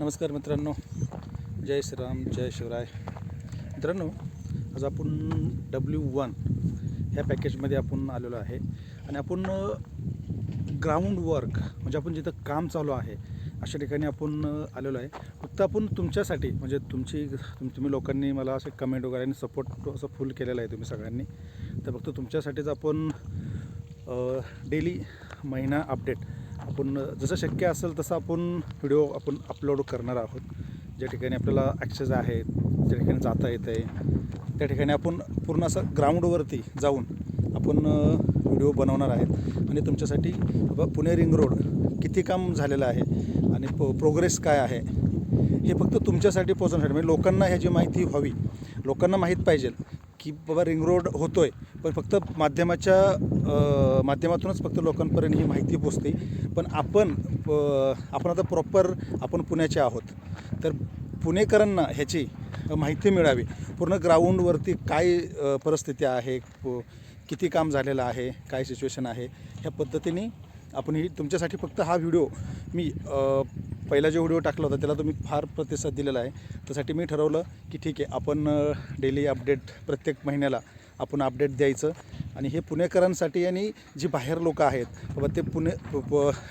नमस्कार मित्रांनो. जय श्रीराम जय शिवराय. मित्रांनो आज आपण डब्ल्यू वन ह्या पॅकेजमध्ये आपण आलेलो आहे. आणि आपण ग्राउंड वर्क म्हणजे आपण जिथं काम चालू आहे अशा ठिकाणी आपण आलेलो आहे. फक्त आपण तुमच्यासाठी म्हणजे तुमची तुम तुम्ही लोकांनी मला असे कमेंट वगैरे आणि सपोर्ट असं फुल केलेलं आहे तुम्ही सगळ्यांनी. तर फक्त तुमच्यासाठीच आपण डेली महिना अपडेट आपण जसं शक्य असेल तसं आपण व्हिडिओ आपण अपलोड करणार आहोत. ज्या ठिकाणी आपल्याला ॲक्सेस आहे ज्या ठिकाणी जाता येत आहे त्या ठिकाणी आपण पूर्ण असं ग्राउंडवरती जाऊन आपण व्हिडिओ बनवणार आहेत. आणि तुमच्यासाठी बाबा पुणे रिंग रोड किती काम झालेलं आहे आणि प प्रोग्रेस काय आहे हे फक्त तुमच्यासाठी पोहोचवण्यासाठी म्हणजे लोकांना ह्याची माहिती व्हावी लोकांना माहीत पाहिजे. की बाबा रिंग रोड होतो आहे पण फक्त माध्यमाच्या माध्यमातूनच फक्त लोकांपर्यंत ही माहिती पोचते. पण आपण प- आपण आता प्रॉपर आपण पुण्याचे आहोत. तर पुणेकरांना ह्याची माहिती मिळावी. पूर्ण ग्राउंडवरती काय परिस्थिती आहे किती काम झालेलं आहे काय सिच्युएशन आहे ह्या पद्धतीने आपण ही तुमच्यासाठी फक्त हा व्हिडिओ मी पहिला जो व्हिडिओ टाकला होता त्याला तुम्ही फार प्रतिसाद दिलेला आहे. त्यासाठी मी ठरवलं की ठीक आहे आपण डेली अपडेट प्रत्येक महिन्याला आपण अपडेट द्यायचं. आणि हे पुणेकरांसाठी आणि जी बाहेर लोक आहेत बाबा ते पुणे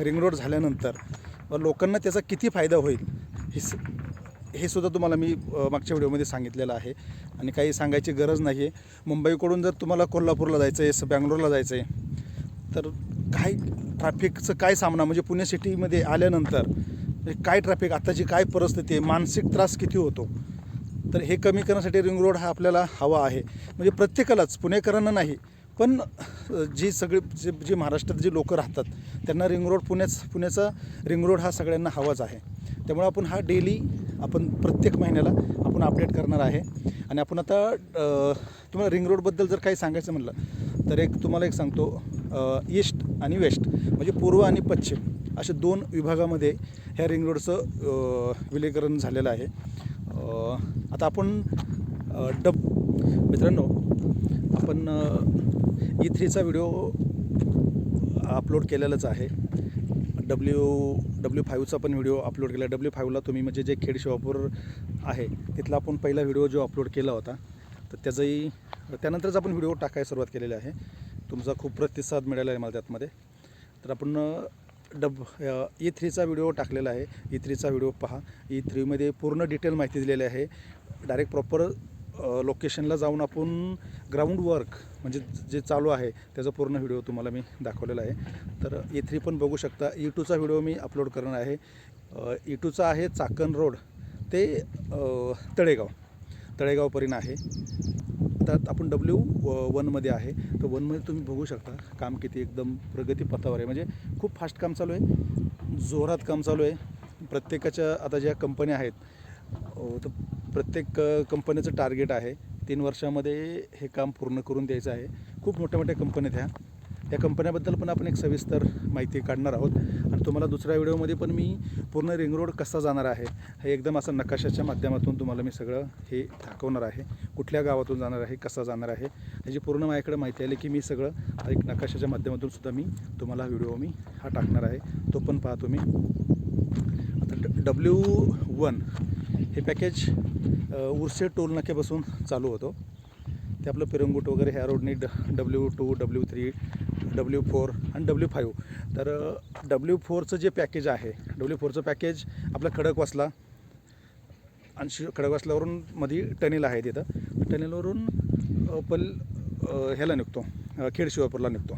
रिंग रोड झाल्यानंतर लोकांना त्याचा किती फायदा होईल हे स हे सुद्धा तुम्हाला मी मागच्या व्हिडिओमध्ये सांगितलेलं आहे. आणि काही सांगायची गरज नाही आहे मुंबईकडून जर तुम्हाला कोल्हापूरला जायचं आहे बँगलोरला जायचं आहे तर काय ट्रॅफिकचं काय सामना म्हणजे पुणे सिटीमध्ये आल्यानंतर म्हणजे काय ट्रॅफिक आत्ताची काय परिस्थिती आहे मानसिक त्रास किती होतो? तर हे कमी करण्यासाठी रिंग रोड हा आपल्याला हवा आहे. म्हणजे प्रत्येकालाच पुणेकरांना नाही पण जी सगळी जे जे महाराष्ट्रात जे लोक राहतात त्यांना रिंग रोड पुण्याच पुण्याचा रिंग रोड हा सगळ्यांना हवाच आहे. त्यामुळे आपण हा डेली आपण प्रत्येक महिन्याला आपण अपडेट करणार आहे. आणि आपण आता तुम्हाला रिंग रोडबद्दल जर काही सांगायचं म्हटलं तर एक तुम्हाला एक सांगतो ईस्ट आणि वेस्ट म्हणजे पूर्व आणि पश्चिम. अशा दोन विभागामध्ये ह्या रिंग रोडचं विलीकरण झालेलं आहे. आता आपण डब मित्रांनो आपण ई थ्रीचा व्हिडिओ अपलोड केलेलाच आहे. डब्ल्यू डब्ल्यू फाईव्हचा पण व्हिडिओ अपलोड केला. डब्ल्यू फाईव्हला तुम्ही म्हणजे जे खेड शिवापूर आहे तिथला आपण पहिला व्हिडिओ जो अपलोड केला होता तर त्याचाही त्यानंतरच आपण व्हिडिओ टाकायला सुरुवात केलेली आहे. तुमचा खूप प्रतिसाद मिळाला आहे मला त्यातमध्ये. तर आपण डब ई थ्रीचा e व्हिडिओ टाकलेला आहे. E ई थ्रीचा व्हिडिओ पहा. E ई थ्रीमध्ये पूर्ण डिटेल माहिती दिलेली आहे. डायरेक्ट प्रॉपर लोकेशनला जाऊन आपण ग्राउंड वर्क म्हणजे जे चालू आहे त्याचा पूर्ण व्हिडिओ तुम्हाला मी दाखवलेला आहे. तर ई थ्री पण बघू शकता. ई टूचा व्हिडिओ मी अपलोड करणार आहे. ई टूचा आहे चाकण रोड. ते तळेगाव. तळेगावपर्यंत आहे. आता आपण डब्ल्यू वनमध्ये आहे. तर वनमध्ये तुम्ही बघू शकता काम किती एकदम प्रगतीपथावर आहे. म्हणजे खूप फास्ट काम चालू आहे. जोरात काम चालू आहे. प्रत्येकाच्या आता ज्या कंपन्या आहेत तर प्रत्येक कंपनीचं टार्गेट आहे. तीन वर्षामध्ये हे काम पूर्ण करून द्यायचं आहे. खूप मोठ्या मोठ्या कंपन्या ह्या. या कंपन्याबद्दल पण आपण एक सविस्तर माहिती काढणार आहोत. आणि तुम्हाला दुसऱ्या व्हिडिओमध्ये पण मी पूर्ण रिंग रोड कसा जाणार आहे हे एकदम असं नकाशाच्या माध्यमातून तुम्हाला मी सगळं हे दाखवणार आहे. कुठल्या गावातून जाणार आहे कसा जाणार आहे ह्याची पूर्ण माझ्याकडे माहिती आली की मी सगळं एक नकाशाच्या माध्यमातून सुद्धा मी तुम्हाला व्हिडिओ मी हा टाकणार आहे. तो पण पाहा तुम्ही. आता ड डब्ल्यू वन हे पॅकेज उर्से टोल नाक्यापासून चालू होतो. ते आपलं पिरंगूट वगैरे ह्या रोडनी ड W two W three W four आणि डब्ल्यू फाईव्ह तर डब्ल्यू फोरचं जे पॅकेज आहे डब्ल्यू फोरचं पॅकेज आपला खडकवासला आणि शि खडकवासल्यावरून मध्ये टनेल आहे तिथं. टनेलवरून पल ह्याला निघतो खेड शिवापूरला निघतो.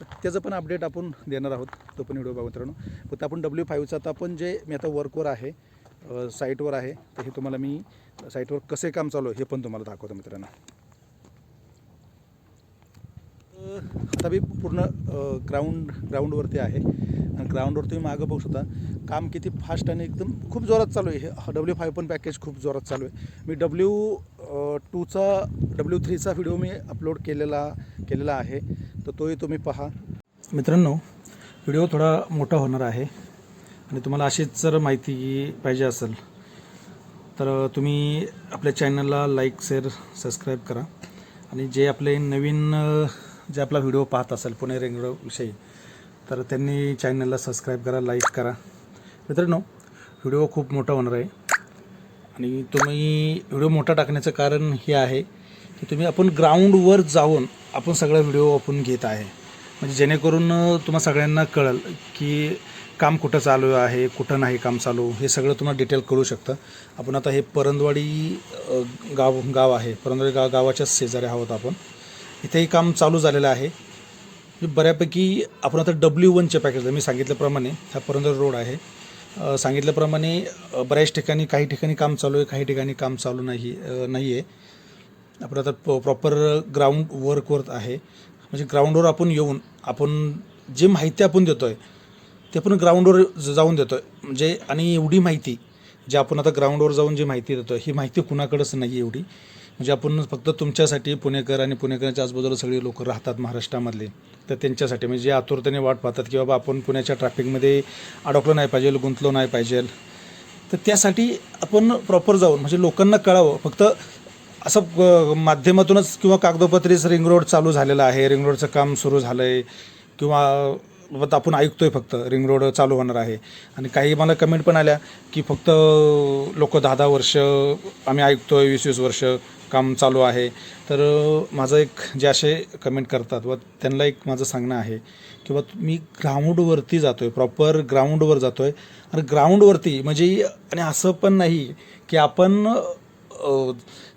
तर त्याचं पण अपडेट आपण देणार आहोत तो पण व्हिडिओ बघा मित्रांनो फक्त आपण डब्ल्यू फाईव्हचं आता आपण जे मी आता वर्कवर आहे साईटवर आहे तर हे तुम्हाला मी साईटवर कसे काम चालू आहे हे पण तुम्हाला दाखवतो मित्रांनो. आता मी पूर्ण ग्राउंड ग्राउंडवरती आहे. आणि ग्राउंडवर तुम्ही मागं बघू शकता काम किती फास्ट आणि एकदम खूप जोरात चालू आहे. हे डब्ल्यू फाय पण पॅकेज खूप जोरात चालू आहे. मी डब्ल्यू टूचा डब्ल्यू थ्रीचा व्हिडिओ मी अपलोड केलेला केलेला आहे. तर तोही तुम्ही पहा. मित्रांनो व्हिडिओ थोडा मोठा होणार आहे. आणि तुम्हाला अशीच जर माहिती पाहिजे असेल तर तुम्ही आपल्या चॅनलला लाईक शेअर सबस्क्राईब करा. आणि जे आपले नवीन जे आपला व्हिडिओ पाहत असेल पुणे रेंगरोविषयी तर त्यांनी चॅनलला सबस्क्राईब करा लाईक करा. मित्रांनो व्हिडिओ खूप मोठा होणार आहे. आणि तुम्ही व्हिडिओ मोठा टाकण्याचं कारण हे आहे की तुम्ही आपण ग्राउंडवर जाऊन आपण सगळा व्हिडिओ आपण घेत आहे. म्हणजे जेणेकरून तुम्हाला तुम्हा सगळ्यांना कळेल की काम कुठं चालू आहे कुठं नाही काम चालू हे सगळं तुम्हाला डिटेल कळू शकतं. आपण आता हे परंदवाडी गाव गाव आहे. परंदवाडी गाव गावाच्याच शेजारी आहोत आपण. इथेही काम चालू झालेलं आहे. म्हणजे बऱ्यापैकी आपण आता डब्ल्यू वनचे पॅकेज मी सांगितल्याप्रमाणे हा परंदर रोड आहे. सांगितल्याप्रमाणे बऱ्याच ठिकाणी काही ठिकाणी काम चालू आहे काही ठिकाणी काम चालू नाही नाही आहे आपण आता प्रॉपर ग्राउंड वर्कवर आहे. म्हणजे ग्राउंडवर आपण येऊन आपण जे माहिती आपण देतो आहे ते आपण ग्राउंडवर जाऊन देतो आहे म्हणजे आणि एवढी माहिती जे आपण आता ग्राउंडवर जाऊन जी माहिती देतो आहे ही माहिती कुणाकडंच नाही आहे एवढी. म्हणजे आपण फक्त तुमच्यासाठी पुणेकर आणि पुणेकरांच्या आजूबाजूला सगळे लोक राहतात महाराष्ट्रामधले तर त्यांच्यासाठी म्हणजे जे आतुरतेने वाट पाहतात की बाबा आपण पुण्याच्या ट्रॅफिकमध्ये अडकलो नाही पाहिजे गुंतलो नाही पाहिजे. तर त्यासाठी आपण प्रॉपर जाऊन म्हणजे लोकांना कळावं. फक्त असं माध्यमातूनच किंवा कागदोपत्रीच रिंग रोड चालू झालेलं आहे रिंग रोडचं काम सुरू झालं आहे किंवा आपण ऐकतो आहे फक्त रिंग रोड चालू होणार आहे. आणि काही मला कमेंट पण आल्या की फक्त लोक दहा दहा वर्ष आम्ही ऐकतो आहे वीस वीस वर्ष काम चालू आहे. तर माझं एक जे असे कमेंट करतात व त्यांना एक माझं सांगणं आहे की बा मी ग्राउंडवरती जातो आहे प्रॉपर ग्राउंडवर जातो आहे आणि ग्राउंडवरती म्हणजे आणि असं पण नाही की आपण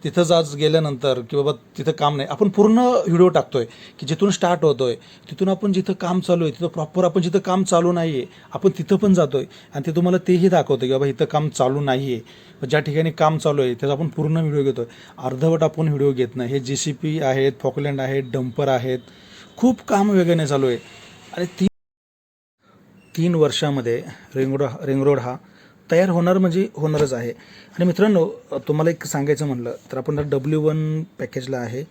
तिथं जाच गेल्यानंतर की बाबा तिथं काम नाही. आपण पूर्ण व्हिडिओ टाकतोय की जिथून स्टार्ट होतोय तिथून आपण जिथं काम चालू आहे तिथं प्रॉपर आपण जिथं काम चालू नाही आहे आपण तिथं पण जातोय. आणि ते तुम्हाला तेही दाखवतं की बाबा इथं काम चालू नाही आहे ज्या ठिकाणी काम चालू आहे त्याचा आपण पूर्ण व्हिडिओ घेतोय. अर्धवट आपण व्हिडिओ घेत नाही. हे जे सी पी आहेत फॉकलँड आहेत डंपर आहेत. खूप काम वेगाने चालू आहे. आणि ती तीन वर्षामध्ये रिंग रोड रिंग रोड हा तयार होणार म्हणजे होणारच आहे. आणि मित्रांनो तुम्हाला एक सांगायचं म्हणलं तर आपण डब्ल्यू वन पॅकेजला आहे.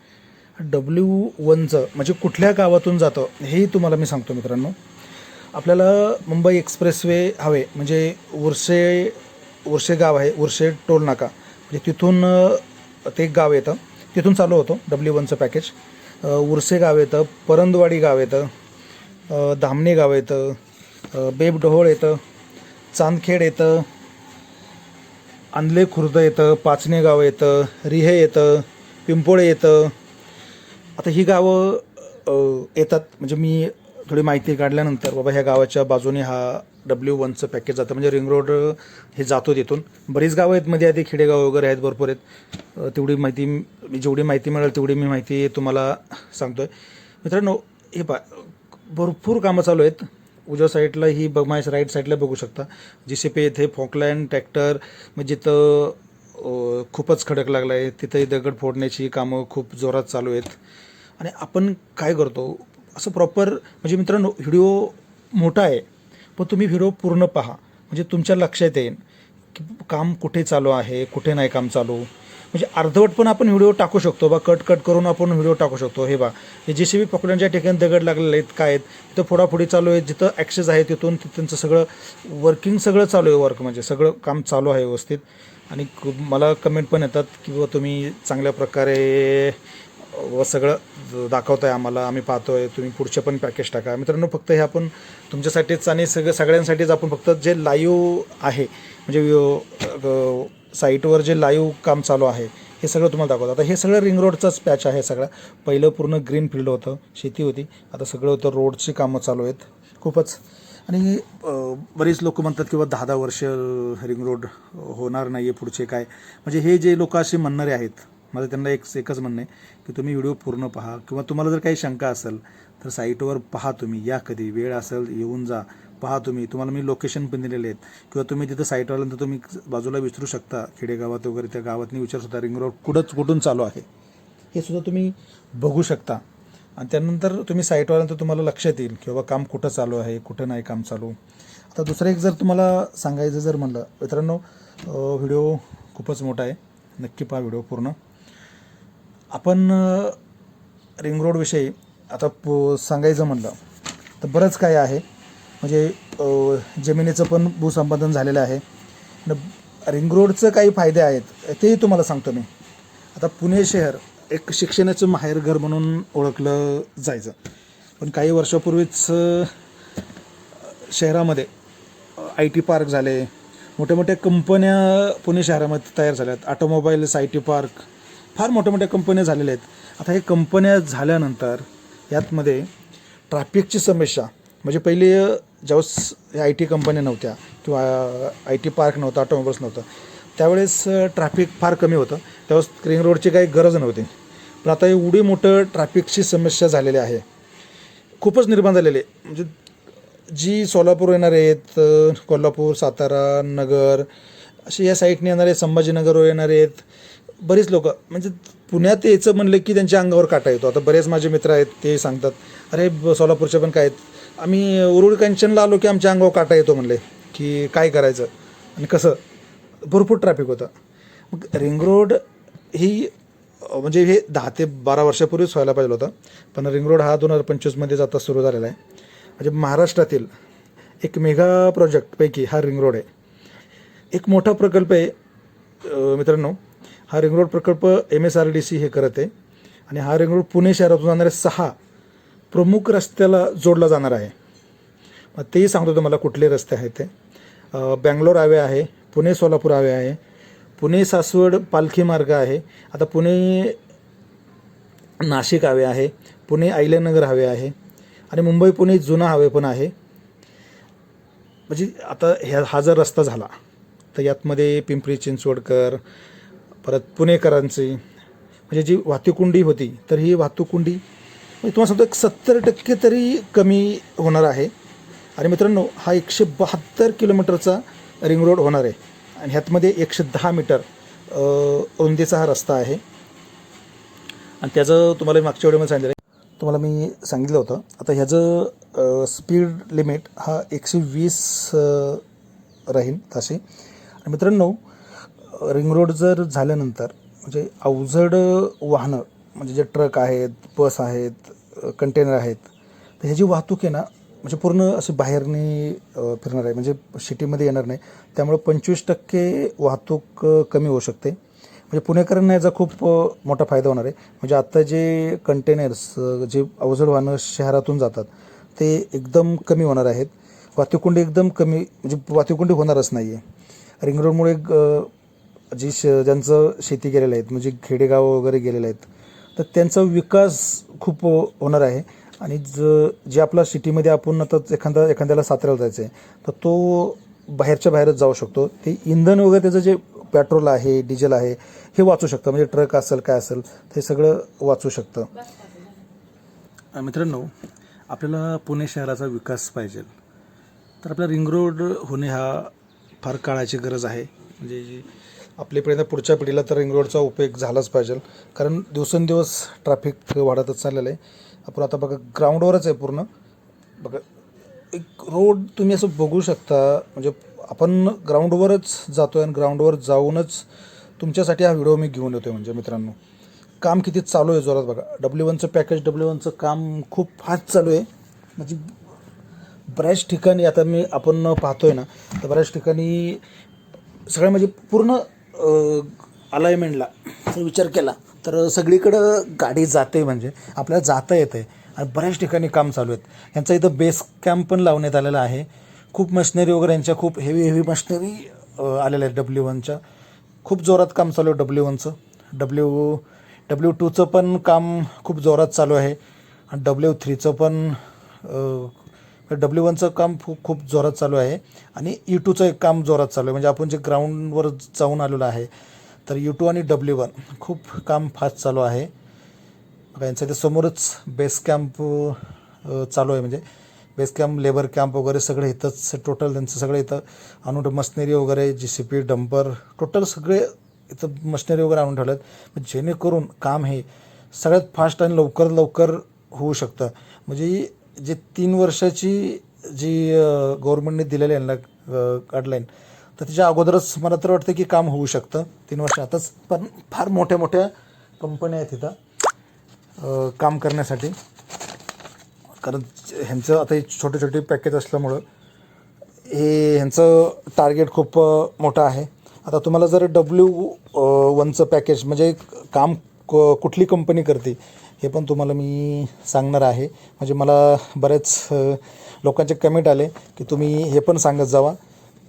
डब्ल्यू वनचं म्हणजे कुठल्या गावातून जातं हेही तुम्हाला मी सांगतो मित्रांनो. आपल्याला मुंबई एक्सप्रेसवे हवे म्हणजे उर्से उर्से गाव आहे उर्से टोल नाका. म्हणजे तिथून ते एक गाव येतं. तिथून चालू होतं डब्ल्यू वनचं पॅकेज उर्से गाव येतं परंदवाडी गाव येतं धामणे गाव येतं अ, बेबडोहोळ येतं चांदखेड येतं आंधले खुर्द येतं पाचणे गाव येतं रिहे येतं पिंपोळे येतं. आता ही गावं येतात. म्हणजे मी थोडी माहिती काढल्यानंतर बाबा ह्या गावाच्या बाजूने हा डब्ल्यू वनचं पॅकेज जातं. म्हणजे रिंग रोड हे जातो तिथून. बरीच गावं आहेत. मध्ये आधी खेडेगाव वगैरे आहेत भरपूर आहेत. तेवढी माहिती मी जेवढी माहिती मिळेल तेवढी मी माहिती तुम्हाला सांगतोय. मित्रांनो हे पा भरपूर कामं चालू आहेत. उजव्या साईडला ही बघ माझ्या राईट साईडला बघू शकता. जी सी पी येथे फॉकलँड ट्रॅक्टर म्हणजे जिथं खूपच खडक लागला आहे. तिथंही दगड फोडण्याची कामं खूप जोरात चालू आहेत. आणि आपण काय करतो? असं प्रॉपर म्हणजे मित्रांनो व्हिडिओ मोठा आहे. पण तुम्ही व्हिडिओ पूर्ण पहा. म्हणजे तुमच्या लक्षात येईल की काम कुठे चालू आहे कुठे नाही काम चालू. म्हणजे अर्धवट पण आपण व्हिडिओ टाकू शकतो. बा कट कट करून आपण व्हिडिओ टाकू शकतो. हे बा हे जे सी बी पकडून ठिकाणी दगड लागलेले आहेत काय आहेत तिथं फोडाफोडी चालू आहे जिथं ॲक्सेस आहे तिथून त्यांचं सगळं वर्किंग सगळं चालू आहे वर्क म्हणजे. सगळं काम चालू आहे व्यवस्थित. आणि मला कमेंट पण येतात की बाबा तुम्ही चांगल्या प्रकारे व सगळं दाखवताय आम्हाला आम्ही पाहतोय तुम्ही पुढचे पण पॅकेज टाका. मित्रांनो फक्त हे आपण तुमच्यासाठीच आणि सगळं सगळ्यांसाठीच आपण फक्त जे लाईव्ह आहे म्हणजे साईटवर जे लाईव्ह काम चालू आहे हे सगळं तुम्हाला दाखवतं. आता हे सगळं रिंग रोडचंच पॅच आहे सगळं. पहिलं पूर्ण ग्रीन फील्ड होतं शेती होती. आता सगळं होतं रोडची कामं चालू आहेत. खूपच. आणि बरीच लोक म्हणतात की दहा दहा वर्ष रिंग रोड होणार नाही आहे पुढचे काय? म्हणजे हे जे लोक असे म्हणणारे आहेत माझं त्यांना एक एकच म्हणणं आहे की तुम्ही व्हिडिओ पूर्ण पहा. किंवा तुम्हाला जर काही शंका असेल तर साईटवर पहा तुम्ही. या कधी वेळ असेल येऊन जा. पहा तुम्ही तुम्हाला मी लोकेशन पण दिलेले आहेत. किंवा तुम्ही तिथं साईटवर आल्यानंतर तुम्ही बाजूला विचारू शकता. खेडेगावात वगैरे त्या गावातनी विचारू शकता. रिंग रोड कुठंच कुठून चालू आहे? हे सुद्धा तुम्ही बघू शकता. आणि त्यानंतर तुम्ही साईटवर आल्यानंतर तुम्हाला लक्षात येईल की बाबा काम कुठं चालू आहे कुठं नाही काम चालू. आता दुसरं एक जर तुम्हाला सांगायचं जर म्हणलं. मित्रांनो व्हिडिओ खूपच मोठा आहे. नक्की पहा व्हिडिओ पूर्ण. आपण रिंग रोडविषयी आता पो सांगायचं म्हणलं तर बरंच काय आहे. म्हणजे जमिनीचं पण भूसंपादन झालेलं आहे. न रिंग रोडचं काही फायदे आहेत तेही तुम्हाला सांगतो मी. आता पुणे शहर एक शिक्षणाचं माहेरघर म्हणून ओळखलं जायचं. पण काही वर्षापूर्वीच शहरामध्ये आय टी पार्क झाले. मोठ्या मोठ्या कंपन्या पुणे शहरामध्ये तयार झाल्या आहेत ऑटोमोबाईल्स आय टी पार्क फार मोठ्या मोठ्या कंपन्या झालेल्या आहेत. आता हे कंपन्या झाल्यानंतर यातमध्ये ट्रॅफिकची समस्या म्हणजे पहिले ज्यावेळेस या आय टी कंपन्या नव्हत्या किंवा आय टी पार्क नव्हता ऑटोमोबाईल्स नव्हतं त्यावेळेस ट्रॅफिक फार कमी होतं. त्यावेळेस रिंग रोडची काही गरज नव्हती. पण आता एवढी मोठं ट्रॅफिकची समस्या झालेली आहे. खूपच निर्माण झालेली आहे. म्हणजे जी सोलापूर येणार आहेत कोल्हापूर सातारा नगर असे या साईडने येणारे संभाजीनगरवर येणार आहेत बरीच लोक. म्हणजे पुण्यात यायचं म्हणलं की त्यांच्या अंगावर काटा येतो. आता बरेच माझे मित्र आहेत ते सांगतात अरे ब- सोलापूरचे पण काय आहेत? आम्ही उरुळ कंचनला आलो की आमच्या अंगावर काटा येतो म्हणले की काय करायचं? आणि कसं? भरपूर ट्रॅफिक होतं. मग रिंग रोड ही म्हणजे हे दहा ते बारा वर्षापूर्वीच व्हायला पाहिजे होतं. पण रिंग रोड हा दोन हजार पंचवीसमध्येच आता सुरू झालेला आहे. म्हणजे महाराष्ट्रातील एक मेगा प्रोजेक्टपैकी हा रिंग रोड आहे. एक मोठा प्रकल्प आहे मित्रांनो हा रिंग रोड प्रकल्प M S R D C हे करत आहे. आणि हा रिंग रोड पुणे शहरातून जाणारे सहा प्रमुख रस्त्याला जोडला जाणार आहे. मग तेही सांगतो तुम्हाला कुठले रस्ते आहेत ते. बँगलोर हायवे आहे पुणे सोलापूर हायवे आहे पुणे सासवड पालखी मार्ग आहे आता पुणे नाशिक हवे आहे पुणे आयल्यानगर हवे आहे आणि मुंबई पुणे जुना हवे पण आहे. म्हणजे आता ह्या हा जर रस्ता झाला तर यातमध्ये पिंपरी चिंचवडकर परत पुणेकरांची म्हणजे जी वाहतूककुंडी होती तर ही वाहतूककुंडी म्हणजे तुम्हाला सांगतो एक सत्तर टक्के तरी कमी होणार आहे. आणि मित्रांनो हा एकशे बहात्तर किलोमीटरचा रिंग रोड होणार आहे. आणि ह्यातमध्ये एकशे दहा मीटर रुंदीचा हा रस्ता आहे. आणि त्याचं तुम्हाला मी मागच्या वेळेमध्ये सांगितलं. आहे तुम्हाला मी सांगितलं होतं आता ह्याचं स्पीड लिमिट हा एकशे वीस राहील ताशी. आणि मित्रांनो रिंग रोड जर झाल्यानंतर म्हणजे अवजड वाहनं म्हणजे जे ट्रक आहेत बस आहेत कंटेनर आहेत तर ह्याची वाहतूक आहे ना म्हणजे पूर्ण अशी बाहेरनी फिरणार आहे. म्हणजे सिटीमध्ये येणार नाही. त्यामुळे पंचवीस टक्के वाहतूक कमी होऊ शकते. म्हणजे पुणेकरांना याचा खूप मोठा फायदा होणार आहे. म्हणजे आत्ता जे कंटेनर्स जे अवजड वाहनं शहरातून जातात ते एकदम कमी होणार आहेत. वाहतूककुंडी एकदम कमी म्हणजे वाहतूककुंडी होणारच नाही आहे रिंग रोडमुळे जी श ज्यांचं शेती गेलेलं आहेत म्हणजे खेडेगाव वगैरे गेलेले आहेत तर त्यांचा विकास खूप हो-, होणार आहे. आणि ज जे आपला सिटीमध्ये आपण आता एखादा एखाद्याला साताऱ्याला जायचं आहे तर तो बाहेरच्या बाहेरच जाऊ शकतो. ते इंधन वगैरे त्याचं जे पेट्रोल आहे डिझेल आहे हे वाचू शकतं. म्हणजे ट्रक असेल काय असेल ते सगळं वाचू शकतं. मित्रांनो आपल्याला पुणे शहराचा विकास पाहिजे. तर आपला रिंग रोड होणे हा फार काळाची गरज आहे. म्हणजे आपल्यापर्यंत पुढच्या पिढीला तर रिंग रोडचा उपयोग झालाच पाहिजे. कारण दिवसेंदिवस ट्रॅफिक वाढतच चाललेलं आहे. आपण आता बघा ग्राउंडवरच आहे पूर्ण. बघा एक रोड तुम्ही असं बघू शकता. म्हणजे आपण ग्राउंडवरच जातो आहे आणि ग्राउंडवर जाऊनच तुमच्यासाठी हा व्हिडिओ मी घेऊन येतो आहे म्हणजे मित्रांनो. काम किती चालू आहे जोरात बघा. डब्ल्यू वनचं पॅकेज डब्ल्यू वनचं काम खूप फास्ट चालू आहे. म्हणजे बऱ्याच ठिकाणी आता मी आपण पाहतो आहे ना तर बऱ्याच ठिकाणी सगळ्या म्हणजे पूर्ण अलाइनमेंटला जर विचार केला तर सगळीकडं गाडी जाते म्हणजे आपल्याला जाता येते. आणि बऱ्याच ठिकाणी काम चालू आहेत. यांचा इथं बेस कॅम्प पण लावण्यात आलेला आहे. खूप मशिनरी वगैरे यांच्या खूप हेवी हेवी मशिनरी आलेल्या आहेत डब्ल्यू वनच्या खूप जोरात काम चालू आहे डब्ल्यू वनचं डब्ल्यू डब्ल्यू टूचं पण काम खूप जोरात चालू आहे. आणि डब्ल्यू थ्रीचं पण डब्ल्यू वनचं काम खूप खूप जोरात चालू आहे आणि e ई टूचं एक काम जोरात चालू आहे. म्हणजे आपण जे ग्राउंडवर जाऊन आलेलो आहे तर e यू टू आणि डब्ल्यू वन खूप काम फास्ट चालू आहे. बघा यांच्या इथे समोरच बेस कॅम्प चालू आहे. म्हणजे बेस कॅम्प लेबर कॅम्प वगैरे सगळे इथंच टोटल त्यांचं सगळं इथं आणून मशिनरी वगैरे J C B dumper total सगळे इथं मशिनरी वगैरे आणून ठेवलं आहेत जेणेकरून काम हे सगळ्यात फास्ट आणि लवकर लवकर होऊ शकतं. म्हणजे जे तीन वर्षाची जी गव्हर्नमेंटने दिलेली आहे ना गाईडलाईन तर त्याच्या अगोदरच मला तर वाटतं की काम होऊ शकतं. तीन वर्ष आताच पण फार मोठ्या मोठ्या कंपन्या आहेत तिथं काम करण्यासाठी. कारण ह्यांचं आता हे छोटे छोटे पॅकेज असल्यामुळं हे ह्यांचं टार्गेट खूप मोठं आहे. आता तुम्हाला जर डब्ल्यू वनचं पॅकेज म्हणजे काम क- कुठली कंपनी करते हे पण तुम्हाला मी सांगणार आहे. म्हणजे मला बरेच लोकांचे कमेंट आले की तुम्ही हे पण सांगत जावा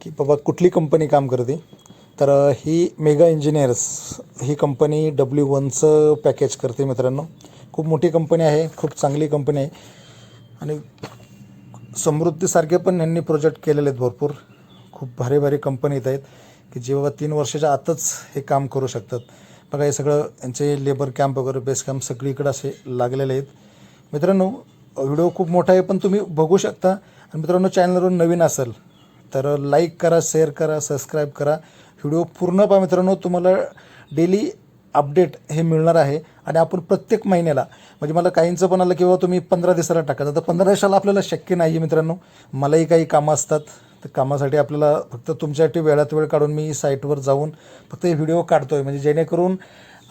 की बाबा कुठली कंपनी काम करते. तर ही मेगा इंजिनियर्स ही कंपनी डब्ल्यू वनचं पॅकेज करते मित्रांनो. खूप मोठी कंपनी आहे खूप चांगली कंपनी आहे. आणि समृद्धीसारखे पण यांनी प्रोजेक्ट केलेले आहेत भरपूर. खूप भारी भारी कंपनी येत आहेत की जे बाबा तीन वर्षाच्या आतच हे काम करू शकतात. बघा हे सगळं यांचे लेबर कॅम्प वगैरे बेस कॅम्प सगळीकडे असे लागलेले आहेत. मित्रांनो व्हिडिओ खूप मोठा आहे पण तुम्ही बघू शकता. आणि मित्रांनो चॅनलवर नवीन असेल तर लाईक करा शेअर करा सबस्क्राईब करा. व्हिडिओ पूर्ण पहा मित्रांनो. तुम्हाला डेली अपडेट हे मिळणार आहे. आणि आपण प्रत्येक महिन्याला म्हणजे मला काहींचं पण आलं किंवा तुम्ही पंधरा दिवसाला टाका तर पंधरा दिवसाला आपल्याला शक्य नाही आहे मित्रांनो. मलाही काही कामं असतात. तर कामासाठी आपल्याला फक्त तुमच्यासाठी वेळात वेळ काढून मी साईटवर जाऊन फक्त हे व्हिडिओ काढतो आहे म्हणजे जेणेकरून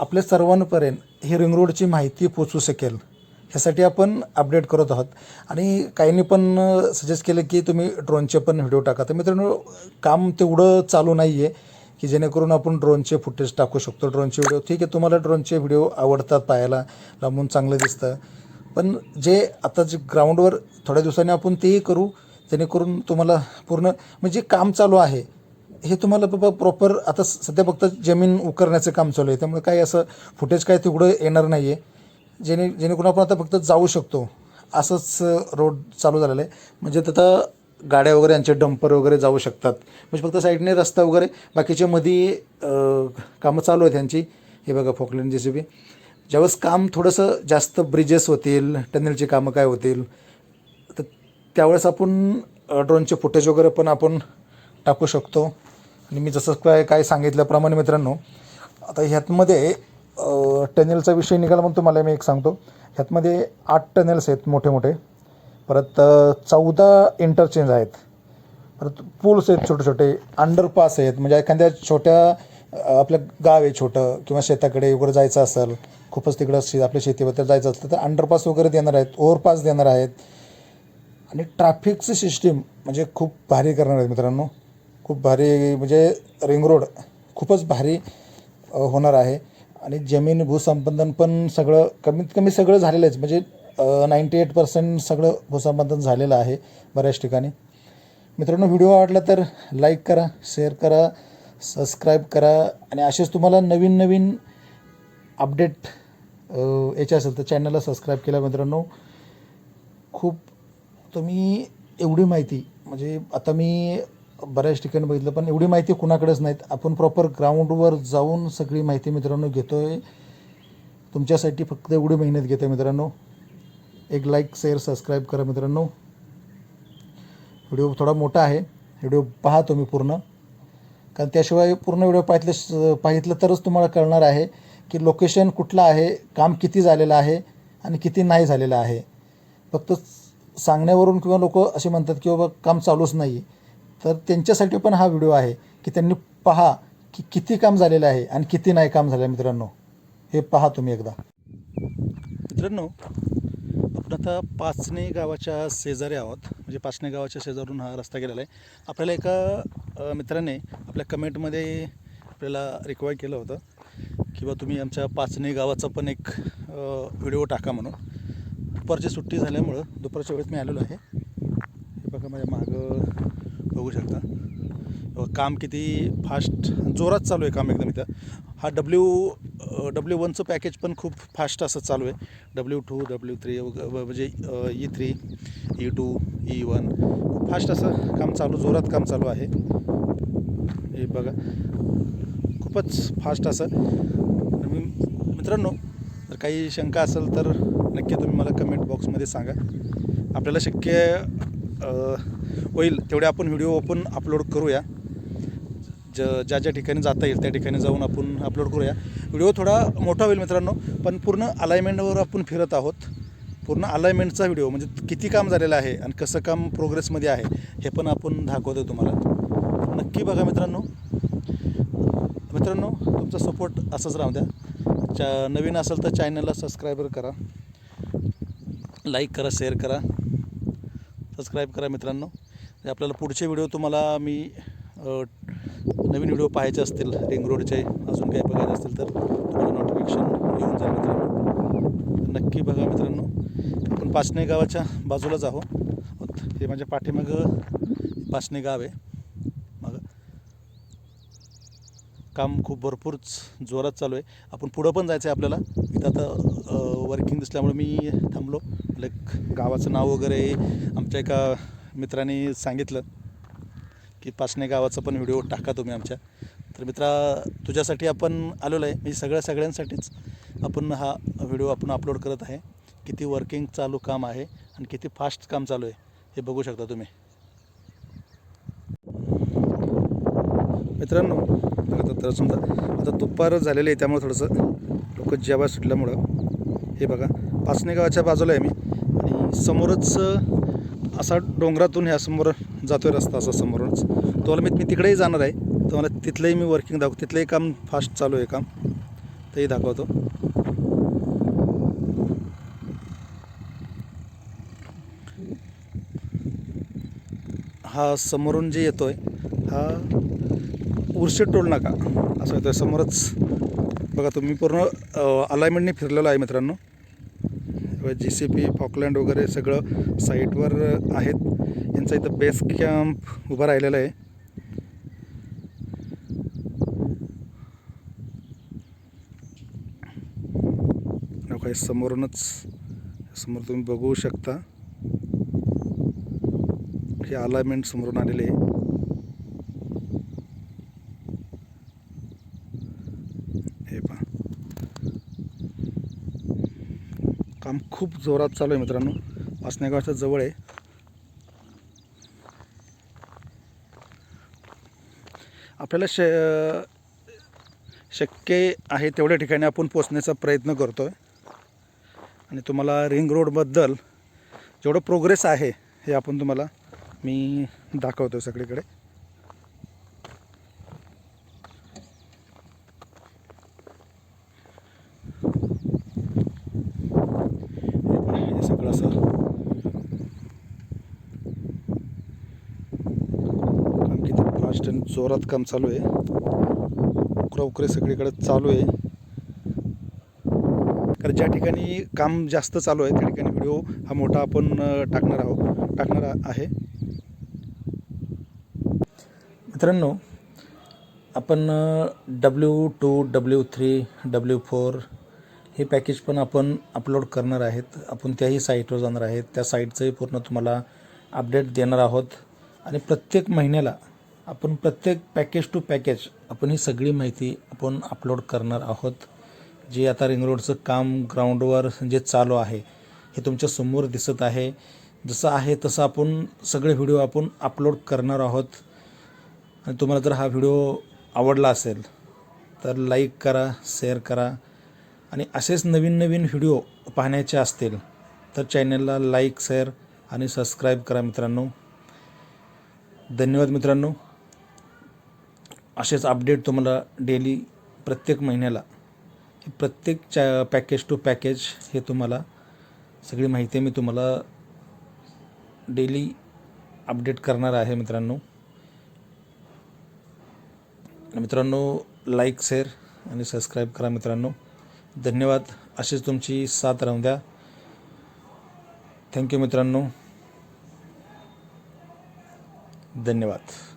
आपल्या सर्वांपर्यंत ही रिंग रोडची माहिती पोचू शकेल. ह्यासाठी आपण अपडेट करत आहोत. आणि काहींनी पण सजेस्ट केलं की तुम्ही ड्रोनचे पण व्हिडिओ टाका. तर मित्रांनो काम तेवढं चालू नाही आहे की जेणेकरून आपण ड्रोनचे फुटेज टाकू शकतो. ड्रोनचे व्हिडिओ ठीक आहे तुम्हाला ड्रोनचे व्हिडिओ आवडतात पाहायला लांबून चांगलं दिसतं. पण जे आता जे ग्राउंडवर थोड्या दिवसांनी आपण तेही करू जेणेकरून तुम्हाला पूर्ण म्हणजे काम चालू आहे. हे तुम्हाला बाबा प्रॉपर आता सध्या फक्त जमीन उकरण्याचं काम चालू आहे. त्यामुळे काही असं फुटेज काय तेवढं येणार नाही आहे जेणे जेणेकरून आपण आता फक्त जाऊ शकतो. असंच रोड चालू झालेलं आहे. म्हणजे आता गाड्या वगैरे यांचे डंपर वगैरे जाऊ शकतात. म्हणजे फक्त साईडने रस्ता वगैरे बाकीच्या मध्ये कामं चालू आहेत त्यांची हे बघा फोकलेन जे सी बी ज्यावेळेस काम थोडंसं जास्त ब्रिजेस होतील टनेलची कामं काय होतील त्यावेळेस आपण ड्रोनचे फुटेज वगैरे पण आपण टाकू शकतो. आणि मी जसं काय काय सांगितल्याप्रमाणे मित्रांनो आता ह्यातमध्ये टनेलचा विषय निघाला म्हणून तुम्हाला मी एक सांगतो. ह्यातमध्ये आठ टनेल्स आहेत मोठे मोठे परत चौदा इंटरचेंज आहेत. परत पूल्स आहेत छोटे छोटे अंडरपास आहेत. म्हणजे एखाद्या छोट्या आपलं गाव आहे छोटं किंवा शेताकडे वगैरे जायचं असेल खूपच तिकडं शे आपल्या शेतीबद्दल जायचं असलं तर अंडरपास वगैरे देणार आहेत ओव्हरपास देणार आहेत. आणि ट्रॅफिकचं सिस्टीम म्हणजे खूप भारी करणार आहेत मित्रांनो. खूप भारी म्हणजे रिंग रोड खूपच भारी होणार आहे. आणि जमीन भूसंपादन पण सगळं कमीत कमी सगळं झालेलं आहे. म्हणजे नाईंटी एट पर्सेंट सगळं भूसंपादन झालेलं आहे बऱ्याच ठिकाणी. मित्रांनो व्हिडिओ आवडला तर लाईक करा शेअर करा सबस्क्राईब करा. आणि असेच तुम्हाला नवीन नवीन अपडेट याचे असेल तर चॅनलला सबस्क्राईब केला मित्रांनो. खूप तुम्ही एवढी माहिती म्हणजे आता मी बऱ्याच ठिकाणी बघितलं पण एवढी माहिती कुणाकडेच नाहीत. आपण प्रॉपर ग्राउंडवर जाऊन सगळी माहिती मित्रांनो घेतो आहे तुमच्यासाठी फक्त एवढी मेहनत घेतो आहे मित्रांनो. एक लाईक शेअर सबस्क्राईब करा मित्रांनो. व्हिडिओ थोडा मोठा आहे. व्हिडिओ पहा तुम्ही पूर्ण. कारण त्याशिवाय पूर्ण व्हिडिओ पाहितलं पाहितलं तरच तुम्हाला कळणार आहे की लोकेशन कुठलं आहे काम किती झालेलं आहे आणि किती नाही झालेलं आहे. फक्त सांगण्यावरून किंवा लोक असे म्हणतात की बाबा काम चालूच नाही तर त्यांच्यासाठी पण हा व्हिडिओ आहे की त्यांनी पहा की किती काम झालेलं आहे आणि किती नाही काम झालं आहे मित्रांनो. हे पहा तुम्ही एकदा. मित्रांनो आपण आता पाचणे गावाच्या शेजारी आहोत. म्हणजे पाचणे गावाच्या शेजारून हा रस्ता गेलेला आहे. आपल्याला एका मित्राने आपल्या कमेंटमध्ये आपल्याला रिक्वायर केलं होतं की बा तुम्ही आमच्या पाचणे गावाचा पण एक व्हिडिओ टाका म्हणून. दुपारची सुट्टी झाल्यामुळं दुपारच्या वेळेत मी आलेलो आहे. हे बघा माझ्या मागं बघू शकता. काम किती फास्ट जोरात चालू आहे काम एकदम इथं. हा डब्ल्यू डब्ल्यू वनचं पॅकेज पण खूप फास्ट असं चालू आहे. डब्ल्यू टू डब्ल्यू थ्री म्हणजे E three E two E one fast असं काम चालू जोरात काम चालू आहे. हे बघा. खूपच फास्ट असं. मित्रांनो जर काही शंका असेल तर नक्की तुम्ही मला कमेंट बॉक्समध्ये सांगा. आपल्याला शक्य होईल. तेवढे आपण व्हिडिओ ओपन अपलोड करूया. ज ज्या ज्या ठिकाणी जाता येईल त्या ठिकाणी जाऊन आपण अपलोड करूया. व्हिडिओ थोडा मोठा होईल मित्रांनो पण पूर्ण अलाइनमेंटवर आपण फिरत आहोत. पूर्ण अलाइनमेंटचा व्हिडिओ म्हणजे किती काम झालेलं आहे आणि कसं काम प्रोग्रेसमध्ये आहे हे पण आपण दाखवतो तुम्हाला. नक्की बघा मित्रांनो. मित्रांनो तुमचा सपोर्ट असंच राहू द्या. चा नवीन असेल तर चॅनलला सबस्क्राईबर करा. लाईक करा शेअर करा सबस्क्राईब करा मित्रांनो. आपल्याला पुढचे व्हिडिओ तुम्हाला मी नवीन व्हिडिओ पाहायचे असतील रिंग रोडचे अजून काही बघायचे असतील तर तुम्हाला नोटिफिकेशन येऊन जाईल मित्रांनो. नक्की बघा मित्रांनो. आपण पाचणे गावाच्या बाजूलाच आहो हे माझ्या पाठीमागं पाचणे गाव आहे. काम खूप भरपूरच जोरात चालू आहे. आपण पुढं पण जायचं आहे आपल्याला. इथं आता वर्किंग दिसल्यामुळे मी थांबलो. लाईक गावाचं नाव वगैरे आमच्या एका मित्राने सांगितलं की पाचने गावाचा पण व्हिडिओ टाका तुम्ही आमच्या. तर मित्रा तुझ्यासाठी आपण आलेलो आहे. मी सगळ्या सगळ्यांसाठीच आपण हा व्हिडिओ आपण अपलोड करत आहे. किती वर्किंग चालू काम आहे आणि किती फास्ट काम चालू आहे हे बघू शकता तुम्ही. मित्रांनो आता तर समजा आता दुपार झालेलं आहे त्यामुळे थोडंसं लोक जेवा सुटल्यामुळं. हे बघा पाचणे गावाच्या बाजूला आहे मी. आणि समोरच असा डोंगरातून ह्या समोर जातो आहे रस्ता असा समोरच. तुम्हाला मी मी तिकडेही जाणार आहे. तुम्हाला तिथलंही मी वर्किंग दाखव तिथलंही काम फास्ट चालू आहे काम. तेही दाखवतो. हा समोरून जे येतो आहे हा उर्शे टोल नाका. असं येतो आहे समोरच बघा तुम्ही पूर्ण अलायमेंटने फिरलेलो आहे मित्रांनो. जी सी पी फॉकलँड वगैरे सगळं साईटवर आहेत. यांचा इथं बेस कॅम्प उभा राहिलेला आहे. हो, काही समोरूनच समोर तुम्ही बघू शकता. हे अलायमेंट समोरून आलेले आहे हे पहा काम खूप जोरात चालू आहे मित्रांनो. वासनेगावच्या जवळ आहे. आपल्याला श शक्य आहे तेवढ्या ठिकाणी आपण पोचण्याचा प्रयत्न करतो आहे आणि तुम्हाला रिंग रोडबद्दल जेवढं प्रोग्रेस आहे हे आपण तुम्हाला मी दाखवतो सगळीकडे हे पहा, हे सगळं असं काम किती फास्ट आणि जोरात काम चालू आहे. उकरा उकरे सगळीकडे चालू आहे. कारण ज्या ठिकाणी काम जास्त चालू आहे त्या ठिकाणी व्हिडिओ हा मोठा आपण टाकणार आहोत. टाकणार आहे. मित्रांनो आपण W two W three W four हे पॅकेज पण आपण अपलोड करणार आहेत. आपण त्याही साईटवर जाणार आहेत. त्या साईटचंही पूर्ण तुम्हाला अपडेट देणार आहोत. आणि प्रत्येक महिन्याला आपण प्रत्येक पॅकेज टू पॅकेज आपण ही सगळी माहिती आपण अपलोड करणार आहोत. जे आता रिंग रोडचं काम ग्राउंडवर जे चालू आहे हे तुमच्यासमोर दिसत आहे. जसं आहे तसं आपण सगळे व्हिडिओ आपण अपलोड करणार आहोत. आणि तुम्हाला जर हा व्हिडिओ आवडला असेल तर लाईक करा शेअर करा. आणि असेच नवीन नवीन व्हिडिओ पाहण्याचे असतील तर चॅनलला लाईक शेअर आणि सबस्क्राईब करा मित्रांनो. धन्यवाद मित्रांनो. असेच अपडेट तुम्हाला डेली प्रत्येक महिन्याला. प्रत्येक चॅ पॅकेज टू पॅकेज हे तुम्हाला सगळी माहिती मी तुम्हाला डेली अपडेट करणार आहे मित्रांनो. मित्रांनो लाईक शेअर आणि सबस्क्राईब करा मित्रांनो. धन्यवाद. अशीच तुमची साथ राहून द्या. थँक्यू मित्रांनो. धन्यवाद.